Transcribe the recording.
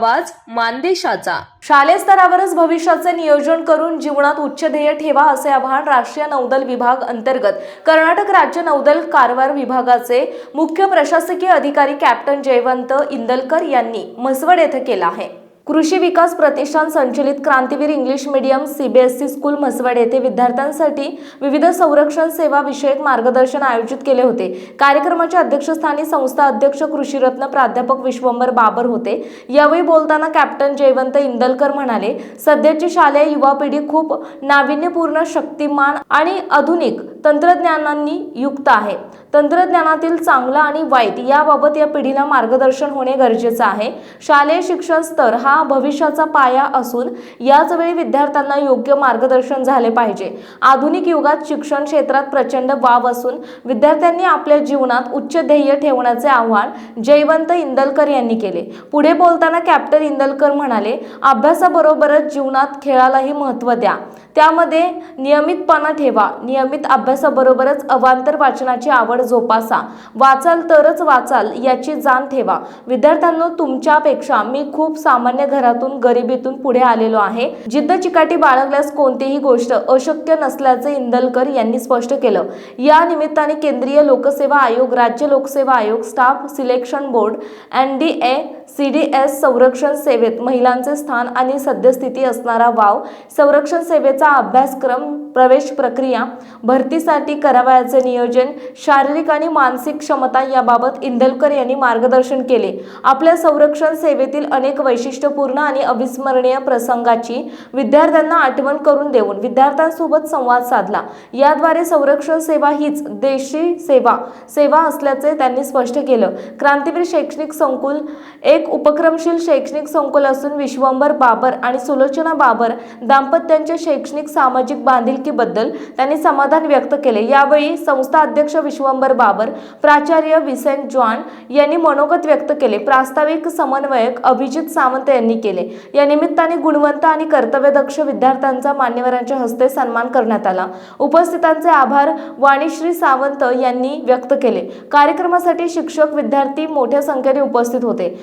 आवाज मानदेशाचा. शालेय स्तरावरच भविष्याचे नियोजन करून जीवनात उच्च ध्येय ठेवा असे आवाहन राष्ट्रीय नौदल विभाग अंतर्गत कर्नाटक राज्य नौदल कारवार विभागाचे मुख्य प्रशासकीय अधिकारी कॅप्टन जयवंत इंदलकर यांनी म्हसवड येथे केला आहे. कृषी विकास प्रतिष्ठान संचलित Krantiveer English medium CBSE school Mhaswad येथे विद्यार्थ्यांसाठी विविध संरक्षण सेवा विषयक मार्गदर्शन आयोजित केले होते. कार्यक्रमाच्या अध्यक्षस्थानी संस्था अध्यक्ष कृषीरत्न प्राध्यापक विश्वंभर बाबर होते. यावेळी बोलताना कॅप्टन जयवंत इंदलकर म्हणाले सध्याची शालेय युवा पिढी खूप नाविन्यपूर्ण शक्तिमान आणि आधुनिक तंत्रज्ञानांनी युक्त आहे. तंत्रज्ञानातील चांगलं आणि वाईट याबाबत या पिढीला मार्गदर्शन होणे गरजेचं आहे. शालेय शिक्षण स्तर हा भविष्याचा पाया असून याच वेळी विद्यार्थ्यांना योग्य मार्गदर्शन झाले पाहिजे. आधुनिक युगात शिक्षण क्षेत्रात प्रचंड वाव असून विद्यार्थ्यांनी आपल्या जीवनात उच्च ध्येय ठेवण्याचे आव्हान जयवंत इंदलकर यांनी केले. पुढे बोलताना कॅप्टन इंदलकर म्हणाले अभ्यासाबरोबरच जीवनात खेळालाही महत्त्व द्या. त्यामध्ये नियमितपणा ठेवा. नियमित अभ्यासाबरोबरच अवांतर वाचनाची आवड जोपासा. वाचाल तरच वाचाल याची जाण ठेवा. विद्यार्थ्यांनो तुमच्यापेक्षा मी खूप सामान्य घरातून गरिबीतून पुढे आलेलो आहे. जिद्द चिकाटी बाळगल्यास कोणतीही गोष्ट अशक्य नसल्याचे इंदलकर यांनी स्पष्ट केलं. या निमित्ताने केंद्रीय लोकसेवा आयोग राज्य लोकसेवा आयोग staff selection board N D A C D S संरक्षण सेवेत महिलांचे स्थान आणि सद्यस्थिती असणारा वाव संरक्षण सेवेचा अभ्यासक्रम प्रवेश प्रक्रिया भरतीसाठी करावयाचे नियोजन शारीरिक आणि मानसिक क्षमता याबाबत इंदलकर यांनी मार्गदर्शन केले. आपल्या संरक्षण सेवेतील अनेक वैशिष्ट्यपूर्ण आणि अविस्मरणीय प्रसंगाची विद्यार्थ्यांना आठवण करून देऊन विद्यार्थ्यांसोबत संवाद साधला. याद्वारे संरक्षण सेवा हीच देशी सेवा सेवा असल्याचे त्यांनी स्पष्ट केलं. क्रांतीवीर शैक्षणिक संकुल एक उपक्रमशील शैक्षणिक संकुल असून विश्वंभर बाबर आणि सुलोचना बाबर दाम्पत्यांच्या शैक्षणिक सामाजिक बांधिलकीबद्दल त्यांनी समाधान व्यक्त केले. यावेळी संस्था अध्यक्ष विश्वंभर बाबर प्राचार्य विसेंट जॉन यांनी मनोगत व्यक्त केले. प्रास्ताविक समन्वयक अभिजित सावंत यांनी केले. या निमित्ताने गुणवंत आणि कर्तव्यदक्ष विद्यार्थ्यांचा मान्यवरांच्या हस्ते सन्मान करण्यात आला. उपस्थितांचे आभार वाणीश्री सावंत यांनी व्यक्त केले. कार्यक्रमासाठी शिक्षक विद्यार्थी मोठ्या संख्येने उपस्थित होते.